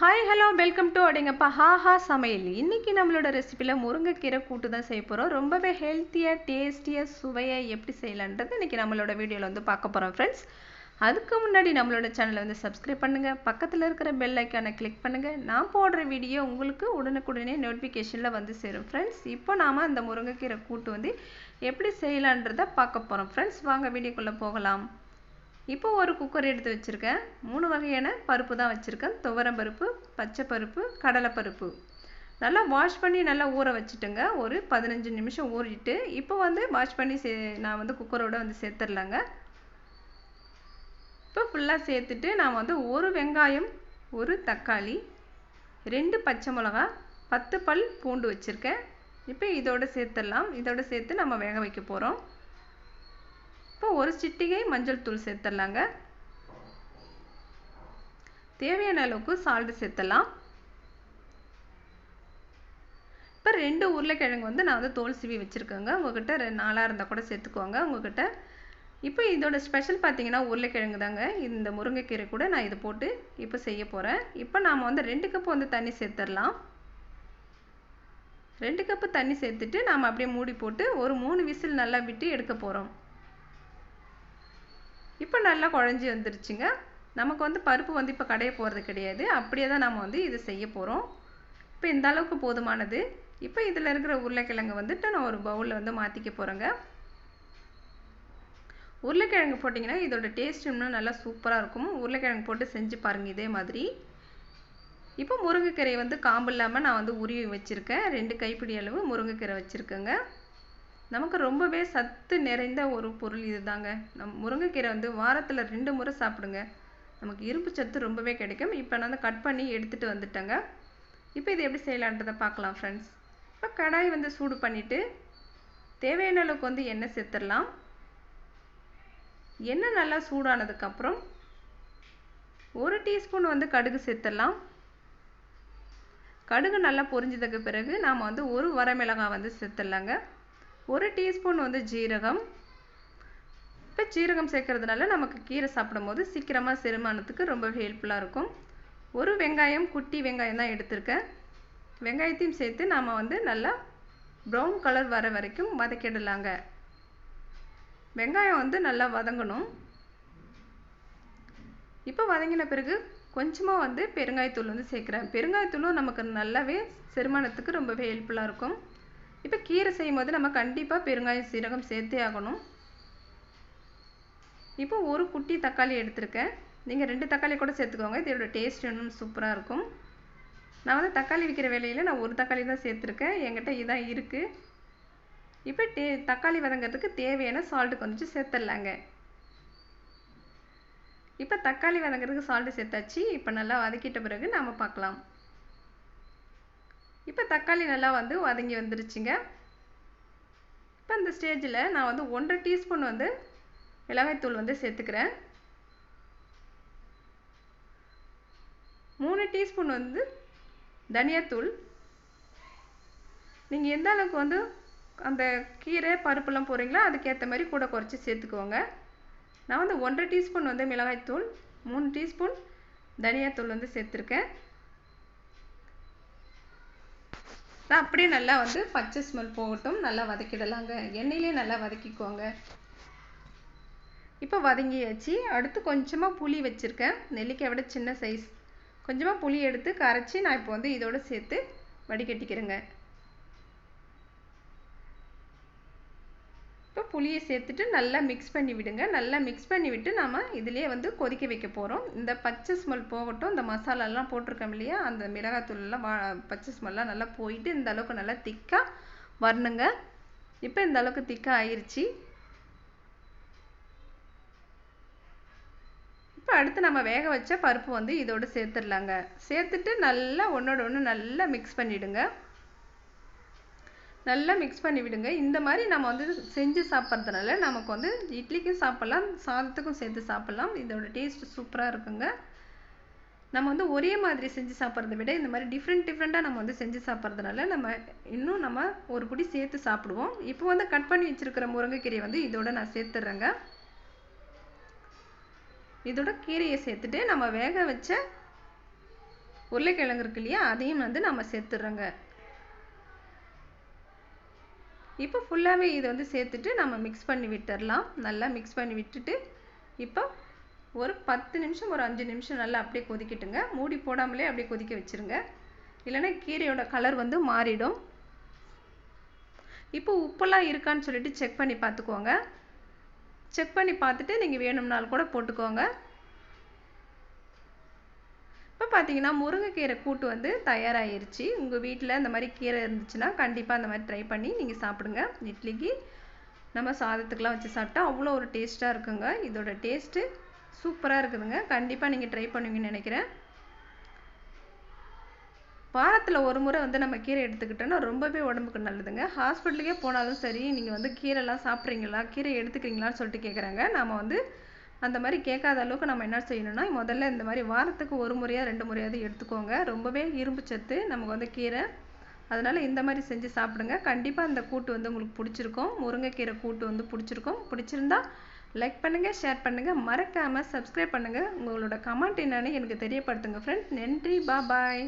Hi hello welcome to ஹா ஹாஹா சமையல். இன்றைக்கி நம்மளோட ரெசிபியில் முருங்கைக்கீரை கூட்டு தான் செய்ய போகிறோம் ரொம்பவே ஹெல்த்தியாக டேஸ்டியாக சுவையாக எப்படி செய்யலான்றது இன்றைக்கி நம்மளோட வீடியோவில் வந்து பார்க்க போகிறோம் ஃப்ரெண்ட்ஸ் அதுக்கு முன்னாடி நம்மளோட சேனலை வந்து சப்ஸ்கிரைப் பண்ணுங்கள் பக்கத்தில் இருக்கிற பெல் ஐக்கானை கிளிக் பண்ணுங்கள் நான் போடுற வீடியோ உங்களுக்கு உடனுக்குடனே நோட்டிஃபிகேஷனில் வந்து சேரும் ஃப்ரெண்ட்ஸ் இப்போ நாம் அந்த முருங்கைக்கீரை கூட்டு வந்து எப்படி செய்யலான்றதை பார்க்க போகிறோம் ஃப்ரெண்ட்ஸ் வாங்க வீடியோக்குள்ளே போகலாம். இப்போ ஒரு குக்கர் எடுத்து வச்சுருக்கேன். மூணு வகையான பருப்பு தான் வச்சுருக்கேன். துவரம் பருப்பு பச்சை பருப்பு கடலைப்பருப்பு நல்லா வாஷ் பண்ணி நல்லா ஊற வச்சுட்டுங்க. ஒரு பதினஞ்சு நிமிஷம் ஊறிட்டு இப்போ வந்து வாஷ் பண்ணி சே நான் வந்து குக்கரோட வந்து சேர்த்துடலாங்க. இப்போ ஃபுல்லாக சேர்த்துட்டு நான் வந்து ஒரு வெங்காயம் ஒரு தக்காளி ரெண்டு பச்சை மிளகா பத்து பல் பூண்டு வச்சுருக்கேன். இப்போ இதோட சேர்த்துடலாம். இதோட சேர்த்து நம்ம வேக வைக்க போகிறோம் இப்போ ஒரு சிட்டிகை மஞ்சள் தூள் சேர்த்துடலாங்க தேவையான அளவுக்கு சால்ட் சேர்த்தலாம் இப்போ ரெண்டு உருளைக்கிழங்கு வந்து நான் வந்து தோல் சீவி வச்சுருக்கேங்க. உங்ககிட்ட நாளாக இருந்தால் கூட சேர்த்துக்குவாங்க உங்ககிட்ட. இப்போ இதோட ஸ்பெஷல் பார்த்தீங்கன்னா உருளைக்கிழங்கு தாங்க. இந்த முருங்கைக்கீரை கூட நான் இதை போட்டு இப்போ செய்ய போகிறேன் இப்போ நாம் வந்து ரெண்டு கப்பு வந்து தண்ணி சேர்த்துடலாம் ரெண்டு கப்பு தண்ணி சேர்த்துட்டு நாம் அப்படியே மூடி போட்டு ஒரு மூணு விசில் நல்லா விட்டு எடுக்க போகிறோம் இப்போ நல்லா குழஞ்சி வந்துருச்சுங்க. நமக்கு வந்து பருப்பு வந்து இப்போ கடைய போகிறது கிடையாது. அப்படியே தான் நம்ம வந்து இது செய்ய போகிறோம் இப்போ இந்த அளவுக்கு போதுமானது. இப்போ இதில் இருக்கிற உருளைக்கிழங்கு வந்துட்டு நான் ஒரு பவுலில் வந்து மாற்றிக்க போகிறேங்க உருளைக்கிழங்கு போட்டிங்கன்னா இதோட டேஸ்ட் இன்னும் நல்லா சூப்பராக இருக்கும். உருளைக்கிழங்கு போட்டு செஞ்சு பாருங்கள் இதே மாதிரி. இப்போ முருங்கைக்கீரை வந்து காம்பு இல்லாமல் நான் வந்து உருவி வச்சுருக்கேன். ரெண்டு கைப்பிடி அளவு முருங்கைக்கீரை வச்சுருக்கேங்க. நமக்கு ரொம்பவே சத்து நிறைந்த ஒரு பொருள் இது தாங்க நம் முருங்கைக்கீரை வந்து வாரத்தில் ரெண்டு முறை சாப்பிடுங்க. நமக்கு இரும்பு சத்து ரொம்பவே கிடைக்கும். இப்போ நான் வந்து கட் பண்ணி எடுத்துகிட்டு வந்துட்டேங்க. இப்போ இது எப்படி செய்யலான்றதை பார்க்கலாம் ஃப்ரெண்ட்ஸ் இப்போ கடாய் வந்து சூடு பண்ணிவிட்டு தேவையான அளவுக்கு வந்து எண்ணெய் சேர்த்துடலாம். எண்ணெய் நல்லா சூடானதுக்கப்புறம் ஒரு டீஸ்பூன் வந்து கடுகு சேர்த்துடலாம். கடுகு நல்லா பொரிஞ்சதுக்கு பிறகு நாம் வந்து ஒரு வரமிளகாய் வந்து சேர்த்துடலாங்க. ஒரு டீஸ்பூன் வந்து ஜீரகம். இப்போ ஜீரகம் சேர்க்கறதுனால நமக்கு கீரை சாப்பிடும் போது சீக்கிரமாக செரிமானத்துக்கு ரொம்ப ஹெல்ப்ஃபுல்லாக இருக்கும். ஒரு வெங்காயம் குட்டி வெங்காயம் தான் எடுத்திருக்கேன். வெங்காயத்தையும் சேர்த்து நாம் வந்து நல்லா ப்ரௌன் கலர் வர வரைக்கும் வதக்கிடலாங்க. வெங்காயம் வந்து நல்லா வதங்கணும். இப்போ வதங்கின பிறகு கொஞ்சமாக வந்து பெருங்காயத்தூள் வந்து சேர்க்குறேன். பெருங்காயத்தூளும் நமக்கு நல்லாவே செரிமானத்துக்கு ரொம்பவே ஹெல்ப்ஃபுல்லாக இருக்கும். இப்போ கீரை செய்யும் போது நம்ம கண்டிப்பாக பெருங்காயம் சீரகம் சேர்த்தே ஆகணும். இப்போ ஒரு குட்டி தக்காளி எடுத்திருக்கேன். நீங்கள் ரெண்டு தக்காளி கூட சேர்த்துக்கோங்க. இதோட டேஸ்ட் இன்னும் சூப்பராக இருக்கும். நான் வந்து தக்காளி விற்கிற வேலையில் நான் ஒரு தக்காளி தான் சேர்த்துருக்கேன். என்கிட்ட இதான் இருக்குது இப்போ டே தக்காளி வதங்கிறதுக்கு தேவையான சால்ட்டு கொஞ்சம் சேர்த்துடலாங்க. இப்போ தக்காளி வதங்கிறதுக்கு சால்ட்டு சேர்த்தாச்சு. இப்போ நல்லா வதக்கிட்ட பிறகு நாம் பார்க்கலாம். இப்போ தக்காளி நல்லா வந்து வதங்கி வந்துருச்சுங்க. இப்போ இந்த ஸ்டேஜில் நான் வந்து ஒன்றரை டீஸ்பூன் வந்து மிளகாய்த்தூள் வந்து சேர்த்துக்கிறேன். மூணு டீஸ்பூன் வந்து தனியாத்தூள். நீங்கள் எந்த அளவுக்கு வந்து அந்த கீரை பருப்புலாம் போடுறீங்களோ அதுக்கேற்ற மாதிரி கூட குறைச்சி சேர்த்துக்கோங்க. நான் வந்து ஒன்றரை டீஸ்பூன் வந்து மிளகாய்த்தூள் மூணு டீஸ்பூன் தனியாத்தூள் வந்து சேர்த்துருக்கேன். அப்படியே நல்லா வந்து பச்சை ஸ்மெல் போகட்டும். நல்லா வதக்கிடலாங்க. எண்ணெயிலே நல்லா வதக்கிக்கோங்க. இப்போ வதங்கியாச்சு. அடுத்து கொஞ்சமாக புளி வச்சுருக்கேன். நெல்லிக்காய் விட சின்ன சைஸ் கொஞ்சமாக புளி எடுத்து கரைச்சி நான் இப்போ வந்து இதோடு சேர்த்து வடிகட்டிக்கிறேங்க. புளியை சேர்த்துட்டு நல்லா மிக்ஸ் பண்ணி விடுங்க. நல்லா மிக்ஸ் பண்ணி விட்டு நாம் இதிலே வந்து கொதிக்க வைக்க போகிறோம் இந்த பச்சை ஸ்மெல் போகட்டும். இந்த மசாலாலாம் போட்டிருக்கோம் இல்லையா? அந்த மிளகாத்தூள்லாம் வா பச்சை ஸ்மெல்லாம் நல்லா போயிட்டு இந்த அளவுக்கு நல்லா திக்காக வரணுங்க. இப்போ இந்த அளவுக்கு திக்காக ஆயிடுச்சு இப்போ அடுத்து நம்ம வேக வச்ச பருப்பு வந்து இதோடு சேர்த்துடலாங்க. சேர்த்துட்டு நல்லா ஒன்றோட ஒன்று நல்லா மிக்ஸ் பண்ணிவிடுங்க நல்லா மிக்ஸ் பண்ணி விடுங்க. இந்த மாதிரி நம்ம வந்து செஞ்சு சாப்பிட்றதுனால நமக்கு வந்து இட்லிக்கும் சாப்பிட்லாம் சாதத்துக்கும் சேர்த்து சாப்பிட்லாம். இதோட டேஸ்ட் சூப்பராக இருக்குங்க. நம்ம வந்து ஒரே மாதிரி செஞ்சு சாப்பிட்றத விட இந்த மாதிரி டிஃப்ரெண்ட் டிஃப்ரெண்ட்டாக நம்ம வந்து செஞ்சு சாப்பிட்றதுனால நம்ம இன்னும் நம்ம ஒரு குடி சேர்த்து சாப்பிடுவோம். இப்போ வந்து கட் பண்ணி வச்சுருக்கிற முருங்கைக்கீரையை வந்து இதோட நான் சேர்த்துட்றேங்க இதோட கீரையை சேர்த்துட்டு நம்ம வேக வச்ச உருளைக்கிழங்கு இருக்கு இல்லையா அதையும் வந்து நம்ம சேர்த்துடுறோங்க இப்போ ஃபுல்லாகவே இதை வந்து சேர்த்துட்டு நம்ம மிக்ஸ் பண்ணி விட்டுடலாம் நல்லா மிக்ஸ் பண்ணி விட்டுட்டு இப்போ ஒரு பத்து நிமிஷம் ஒரு அஞ்சு நிமிஷம் நல்லா அப்படியே கொதிக்கட்டுங்க. மூடி போடாமலே அப்படியே கொதிக்க வச்சுருங்க. இல்லைன்னா கீரையோட கலர் வந்து மாறிடும். இப்போ உப்பெல்லாம் இருக்கான்னு சொல்லிட்டு செக் பண்ணி பார்த்துக்கோங்க. செக் பண்ணி பார்த்துட்டு நீங்கள் வேணும்னாலும் கூட போட்டுக்கோங்க. இப்போ பார்த்தீங்கன்னா முருங்கைக்கீரை கூட்டு வந்து தயாராகிருச்சு உங்கள் வீட்டில் இந்த மாதிரி கீரை இருந்துச்சுன்னா கண்டிப்பாக அந்த மாதிரி ட்ரை பண்ணி நீங்கள் சாப்பிடுங்க. இட்லிக்கு நம்ம சாதத்துக்கெலாம் வச்சு சாப்பிட்டா அவ்வளோ ஒரு டேஸ்ட்டாக இருக்குங்க. இதோட டேஸ்ட்டு சூப்பராக இருக்குதுங்க. கண்டிப்பாக நீங்கள் ட்ரை பண்ணுவீங்கன்னு நினைக்கிறேன். வாரத்தில் ஒரு முறை வந்து நம்ம கீரை எடுத்துக்கிட்டோன்னா ரொம்பவே உடம்புக்கு நல்லதுங்க. ஹாஸ்பிட்டலுக்கே போனாலும் சரி நீங்கள் வந்து கீரைலாம் சாப்பிட்றீங்களா? கீரை எடுத்துக்கிறீங்களான்னு சொல்லிட்டு கேட்குறாங்க நம்ம வந்து அந்த மாதிரி கேட்காத அளவுக்கு நம்ம என்ன செய்யணும்னா முதல்ல இந்த மாதிரி வாரத்துக்கு ஒரு முறையாக ரெண்டு முறையாவது எடுத்துக்கோங்க. ரொம்பவே இரும்பு சத்து நமக்கு வந்து கீரை. அதனால் இந்த மாதிரி செஞ்சு சாப்பிடுங்க. கண்டிப்பாக அந்த கூட்டு வந்து உங்களுக்கு பிடிச்சிருக்கும். முருங்கைக்கீரை கூட்டு வந்து பிடிச்சிருக்கும். பிடிச்சிருந்தா லைக் பண்ணுங்கள் ஷேர் பண்ணுங்கள் மறக்காமல் சப்ஸ்கிரைப் பண்ணுங்கள் உங்களோட கமெண்ட் என்னன்னு எனக்கு தெரியப்படுத்துங்க ஃப்ரெண்ட் நன்றி. பா பாய்